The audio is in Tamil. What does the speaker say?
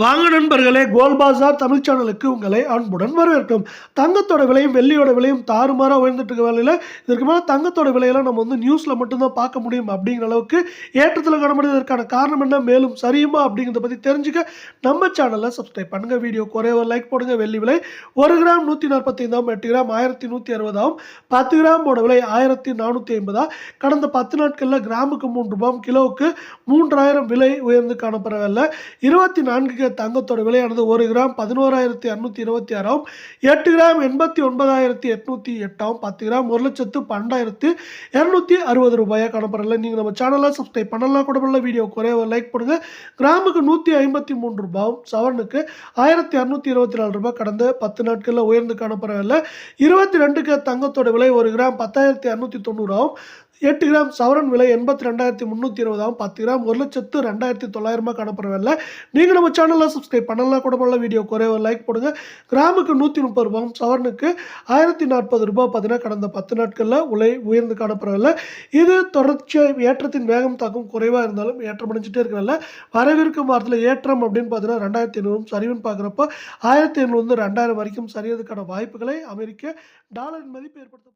வாங்க நண்பர்களே கோல் பாசார் தமிழ் சேனலுக்கு உங்களை அன்புடன் வரவேற்கும். தங்கத்தோட விலையும் வெள்ளியோட விலையும் தாறுமாறாக உயர்ந்துட்டு இருக்க வேலையில் இதற்கு மேலே தங்கத்தோட விலையெல்லாம் நம்ம வந்து நியூஸில் மட்டும்தான் பார்க்க முடியும் அப்படிங்கிற அளவுக்கு ஏற்றத்தில் காணப்படுது இதற்கான காரணம் என்ன மேலும் சரியுமா அப்படிங்கிறத பற்றி தெரிஞ்சுக்க நம்ம சேனலை சப்ஸ்கிரைப் பண்ணுங்கள் வீடியோ குறைய ஒரு லைக் போடுங்க. வெள்ளி விலை ஒரு கிராம் நூற்றி நாற்பத்தைந்தாம் எட்டு கிராம் ஆயிரத்தி நூற்றி அறுபதாகும் பத்து கிராமோட விலை ஆயிரத்தி நானூற்றி ஐம்பதா கடந்த பத்து நாட்களில் கிராமுக்கு மூன்று ரூபாய் கிலோவுக்கு மூன்றாயிரம் விலை உயர்ந்து காணப்படவில்லை. இருபத்தி நான்கு தங்கத்தோட விலையானது ஒரு கிராம் பதினோராயிரத்தி அறுநூத்தி இருபத்தி ஆறாம் எட்டு கிராம் எண்பத்தி ஒன்பதாயிரத்தி எட்நூத்தி எட்டாம் பத்து கிராம் ஒரு லட்சத்து பன்னெண்டாயிரத்து இரநூத்தி அறுபது ரூபாயாக காணப்படல. நீங்கள் நம்ம சேனலாக சப்ஸ்கிரைப் பண்ணலாம் கூட பண்ணல வீடியோ குறைய லைக் பண்ணுங்க கிராமுக்கு நூற்றி ஐம்பத்தி மூன்று ரூபாயும் சவரனுக்கு ஆயிரத்தி அறுநூத்தி இருபத்தி நாலு ரூபாய் கடந்த பத்து நாட்களில் உயர்ந்து காணப்படவில்லை இருபத்தி ரெண்டுக்கு தங்கத்தோட விலை ஒரு கிராம் பத்தாயிரத்தி அறுநூத்தி தொண்ணூறாவும் எட்டு கிராம் சவரன் விலை எண்பத்தி ரெண்டாயிரத்தி முந்நூற்றி இருபதாகவும் பத்து கிராம் ஒரு லட்சத்து ரெண்டாயிரத்தி தொள்ளாயிரமா காணப்படவில்லை. நீங்கள் நம்ம சேனல் சேனலில் சப்ஸ்கிரைப் பண்ணலாம் கூட பண்ணலாம் வீடியோ குறைவாக லைக் போடுங்க. கிராமுக்கு நூற்றி முப்பது ரூபாயும் சவரனுக்கு ஆயிரத்தி நாற்பது ரூபாய் பார்த்தீங்கன்னா கடந்த பத்து நாட்களில் உலை உயர்ந்து காணப்படவில்லை. இது தொடர்ச்சியாக ஏற்றத்தின் வேகம் தாக்கம் குறைவாக இருந்தாலும் ஏற்றம் அடைஞ்சிட்டே இருக்கிறனால வரவிருக்கும் வாரத்தில் ஏற்றம் அப்படின்னு பார்த்தீங்கன்னா ரெண்டாயிரத்தி ஐநூறும் சரிவுன்னு பார்க்குறப்போ ஆயிரத்தி ஐநூறுலேருந்து ரெண்டாயிரம் வரைக்கும் சரியதுக்கான வாய்ப்புகளை அமெரிக்க டாலரின் மதிப்பு ஏற்படுத்த